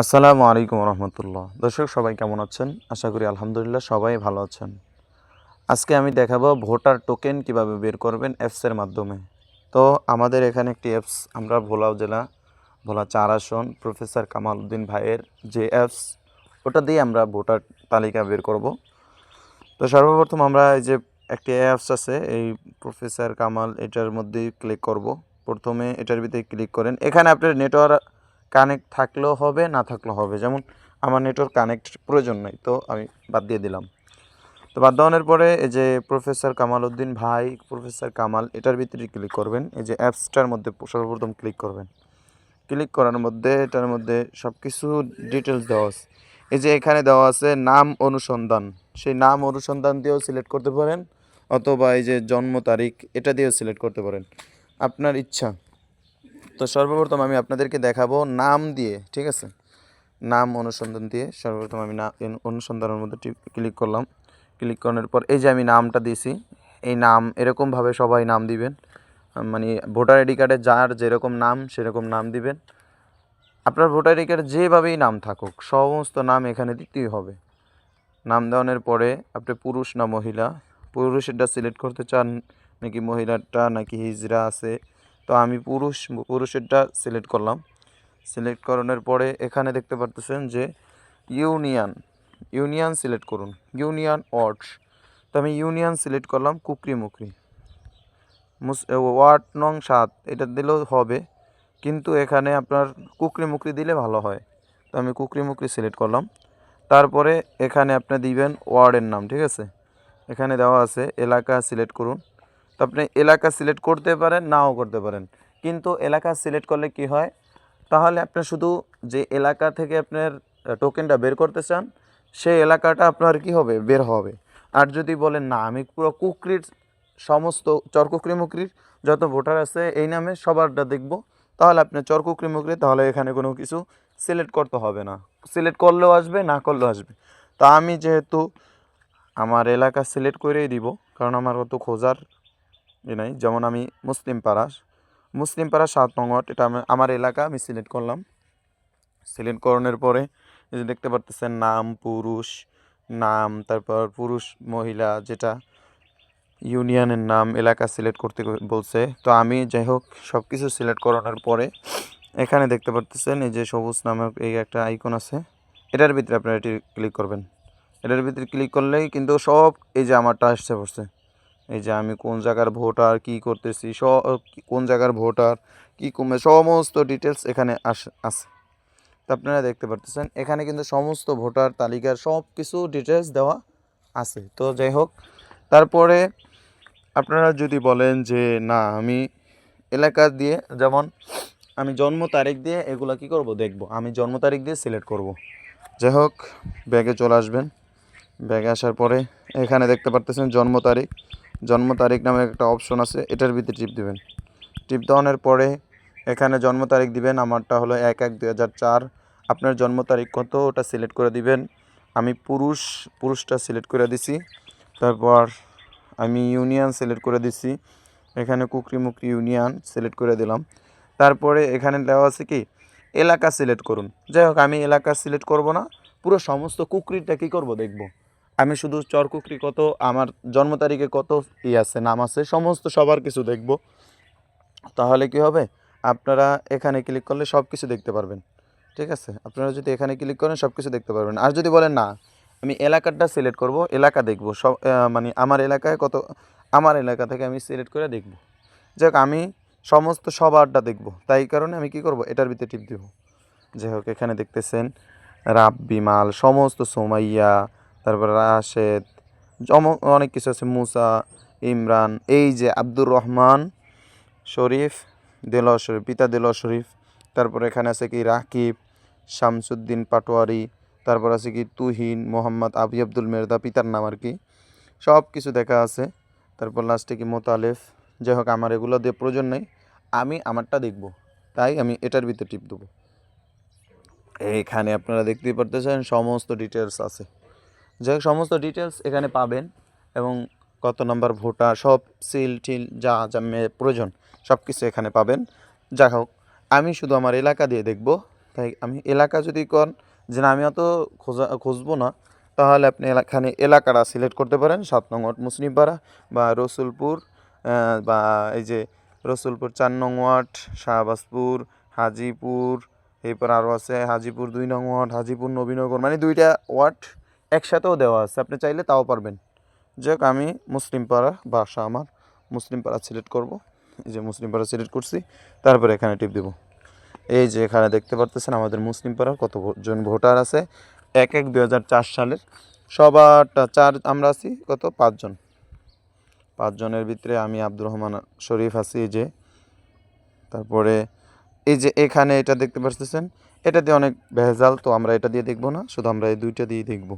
আসসালামু আলাইকুম রহমতুল্লাহ। দর্শক, সবাই কেমন আছেন? আশা করি আলহামদুলিল্লাহ সবাই ভালো আছেন। আজকে আমি দেখাবো ভোটার টোকেন কীভাবে বের করবেন অ্যাপসের মাধ্যমে। তো আমাদের এখানে একটি অ্যাপস, আমরা ভোলা জেলা, ভোলা চার আসন, প্রফেসর কামাল উদ্দিন ভাইয়ের যে অ্যাপস, ওটা দিয়ে আমরা ভোটার তালিকা বের করব। তো সর্বপ্রথম আমরা এই যে একটি অ্যাপস আছে, এই প্রফেসর কামাল এটার মধ্যে ক্লিক করব। প্রথমে এটার ভিতরে ক্লিক করেন। এখানে আপনার নেটওয়ার্ক কানেক্ট থাকলেও হবে, না থাকলেও হবে। যেমন আমার নেটওয়ার্ক কানেক্ট প্রয়োজন নাই, তো আমি বাদ দিয়ে দিলাম। তো বাদ দেওয়ানোর পরে এই যে প্রফেসর কামাল উদ্দিন ভাই প্রফেসর কামাল, এটার ভিতরে ক্লিক করবেন। এই যে অ্যাপসটার মধ্যে সর্বপ্রথম ক্লিক করবেন। ক্লিক করার মধ্যে, এটার মধ্যে সব কিছু ডিটেলস দেওয়া আছে। এই যে এখানে দেওয়া আছে নাম অনুসন্ধান। সেই নাম অনুসন্ধান দিয়েও সিলেক্ট করতে পারেন, অথবা এই যে জন্ম তারিখ, এটা দিয়েও সিলেক্ট করতে পারেন। আপনার ইচ্ছা। তো সর্বপ্রথম আমি আপনাদেরকে দেখাবো নাম দিয়ে, ঠিক আছে? নাম অনুসন্ধান দিয়ে সর্বপ্রথম আমি না, অনুসন্ধানের মধ্যে ক্লিক করলাম। ক্লিক করার পর এই যে আমি নামটা দিয়েছি, এই নাম এরকমভাবে সবাই নাম দিবেন। মানে ভোটার আইডি কার্ডে যার যেরকম নাম, সেরকম নাম দিবেন। আপনার ভোটার আইডি কার্ডে যেভাবেই নাম থাকুক, সমস্ত নাম এখানে দিতেই হবে। নাম দেওয়ানোর পরে আপনি পুরুষ না মহিলা, পুরুষেরটা সিলেক্ট করতে চান, নাকি মহিলারটা, নাকি হিজরা আছে তো আমি পুরুষ, পুরুষেরটা সিলেক্ট করলাম। সিলেক্ট করানোর পরে এখানে দেখতে পারতেছেন যে ইউনিয়ন ইউনিয়ন সিলেক্ট করুন। ইউনিয়ন ওয়ার্ড তো আমি ইউনিয়ন সিলেক্ট করলাম কুকরি মুকরি ওয়ার্ড নং সাত, এটা দিলেও হবে। কিন্তু এখানে আপনার কুকরি মুকরি দিলে ভালো হয়। তো আমি কুকরি মুকরি সিলেক্ট করলাম। তারপরে এখানে আপনি দিবেন ওয়ার্ডের নাম, ঠিক আছে? এখানে দেওয়া আছে, এলাকা সিলেক্ট করুন। তো আপনি এলাকা সিলেক্ট করতে পারেন, নাও করতে পারেন। কিন্তু এলাকা সিলেক্ট করলে কি হয়? তাহলে আপনি শুধু যে এলাকা থেকে আপনার টোকেনটা বের করতে চান, সেই এলাকাটা আপনার কি হবে? বের হবে। আর যদি বলেন, না, আমি পুরো কুকরির সমস্ত চরকুকরি মুকরির যত ভোটার আছে, এই নামে সবারটা দেখব, তাহলে আপনি চরকুকরি মুকরি, তাহলে এখানে কোনো কিছু সিলেক্ট করতে হবে না। সিলেক্ট করলেও আসবে, না করলেও আসবে। তো আমি যেহেতু আমার এলাকা সিলেক্ট করেই দিব, কারণ আমার অত খোঁজার ই নাই, যেমন আমি মুসলিম পাড়া মুসলিম পাড়া সাত নং ওয়ার্ড, এটা আমার এলাকা, আমি সিলেক্ট করলাম। সিলেক্ট করানোর পরে যে দেখতে পারতেছেন, নাম, পুরুষ, নাম, তারপর পুরুষ, মহিলা, যেটা ইউনিয়নের নাম, এলাকা সিলেক্ট করতে বলছে। তো আমি যাই হোক সব কিছু সিলেক্ট করানোর পরে এখানে দেখতে পারতেছেন, এই যে সবুজ নামক এই একটা আইকন আছে। এটার ভিতরে আপনারা এটি ক্লিক করবেন। এটার ভিতরে ক্লিক করলেই কিন্তু সব এই যে আমারটা আসছে, পড়ছে। এই যে আমি কোন জায়গার ভোটার, কি করতেছি সব কোন জায়গার ভোটার, কি কমে, সমস্ত ডিটেলস এখানে আস, আছে। তো আপনারা দেখতে পারতেছেন, এখানে কিন্তু সমস্ত ভোটার তালিকার সব কিছু ডিটেলস দেওয়া আছে। তো যাই হোক, তারপরে আপনারা যদি বলেন যে, না, আমি এলাকা দিয়ে, যেমন আমি জন্ম তারিখ দিয়ে এগুলো কি করব, দেখব। আমি জন্ম তারিখ দিয়ে সিলেক্ট করব। যাই হোক, ব্যাগে চলে আসবেন। ব্যাগে আসার পরে এখানে দেখতে পারতেছেন জন্ম তারিখ। জন্ম তারিখ নামে একটা অপশন আছে, এটার ভিতরে টিপ দিবেন। টিপ দেওয়ানোর পরে এখানে জন্ম তারিখ দিবেন, আমারটা হলো এক এক দুই আপনার জন্ম তারিখ কত, ওটা সিলেক্ট করে দিবেন। আমি পুরুষ, পুরুষটা সিলেক্ট করে দিছি। তারপর আমি ইউনিয়ন সিলেক্ট করে দিছি। এখানে কুকরি মুকরি ইউনিয়ন সিলেক্ট করে দিলাম। তারপরে এখানে দেওয়া আছে কি, এলাকা সিলেক্ট করুন। যাই হোক, আমি এলাকা সিলেক্ট করব না, পুরো সমস্ত কুকরিটা কী করব, দেখব। আমি শুধু চর কুকরি কত, আমার জন্ম তারিখে কত ই আছে, নাম আছে, সমস্ত সবার কিছু দেখব। তাহলে কি হবে? আপনারা এখানে ক্লিক করলে সব কিছু দেখতে পারবেন। ঠিক আছে? আপনারা যদি এখানে ক্লিক করেন সব কিছু দেখতে পারবেন। আর যদি বলেন না, আমি এলাকাটা সিলেক্ট করব, এলাকা দেখব, সব মানে আমার এলাকায় কত, আমার এলাকা থেকে আমি সিলেক্ট করে দেখব। যাক, আমি সমস্ত সবারটা দেখব। তাই কারণে আমি কি করব? এটার ভিতরে টিপ দেব। যাই হোক, এখানে দেখতেছেন রাব্বি মাল, সমস্ত সোমাইয়া তারপর রাশেদ অনেক কিছু আছে, মুসা, ইমরান, এই যে আব্দুর রহমান শরীফ দেলোয়ার শরীফ, পিতা দেলোয়ার শরীফ, তারপর এখানে আছে কি রাকিব, শামসুদ্দিন পাটোয়ারি, তারপর আছে কি তুহিন, মোহাম্মদ আবি আব্দুল মেরদা, পিতার নাম আর কি, সব কিছু দেখা আছে। তারপর লাস্টে কি মোতালেফ, যাই হোক আমার এগুলো দিয়ে প্রয়োজন নেই, আমি আমারটা দেখব, তাই আমি এটার ভিতরে টিপ দেবো। এইখানে আপনারা দেখতেই পারতেছেন, সমস্ত ডিটেলস আছে। হোক, সমস্ত ডিটেলস এখানে পাবেন এবং কত নম্বর ভোটার, সব সিল টিল, যা যা প্রয়োজন সব কিছু এখানে পাবেন। যা হোক, আমি শুধু আমার এলাকা দিয়ে দেখব। তাই আমি এলাকা যদি কন, যে না, আমি অত খোঁজা, খুঁজবো না, তাহলে আপনি এখানে এলাকাটা সিলেক্ট করতে পারেন। সাত নং ওয়ার্ড মুসলিমপাড়া বা রসুলপুর বা এই যে রসুলপুর চার নং ওয়ার্ড, শাহবাজপুর, হাজিপুর, এরপর আরও আছে হাজিপুর দুই নং ওয়ার্ড, হাজিপুর নবীনগর মানে দুইটা ওয়ার্ড একসাথেও দেওয়া আছে। আপনি চাইলে তাও পারবেন। যাক, আমি মুসলিম পাড়া, বাসা আমার। মুসলিম পাড়া সিলেক্ট করব। এই যে মুসলিম পাড়া সিলেক্ট করছি। তারপরে এখানে টিপ দেবো। এই যে এখানে দেখতে পারতেছেন আমাদের মুসলিম পাড়ার কত জন ভোটার আছে। এক এক দুই সালের। সবারটা চার, আমরা আছি কত? পাঁচজন পাঁচজনের ভিতরে আমি আব্দুর রহমান শরীফ আছি যে। তারপরে এই যে এখানে এটা দেখতে পারতেছেন। এটা দিয়ে অনেক ভেজাল, তো আমরা এটা দিয়ে দেখব না। শুধু আমরা এই দুইটা দিয়ে দেখব।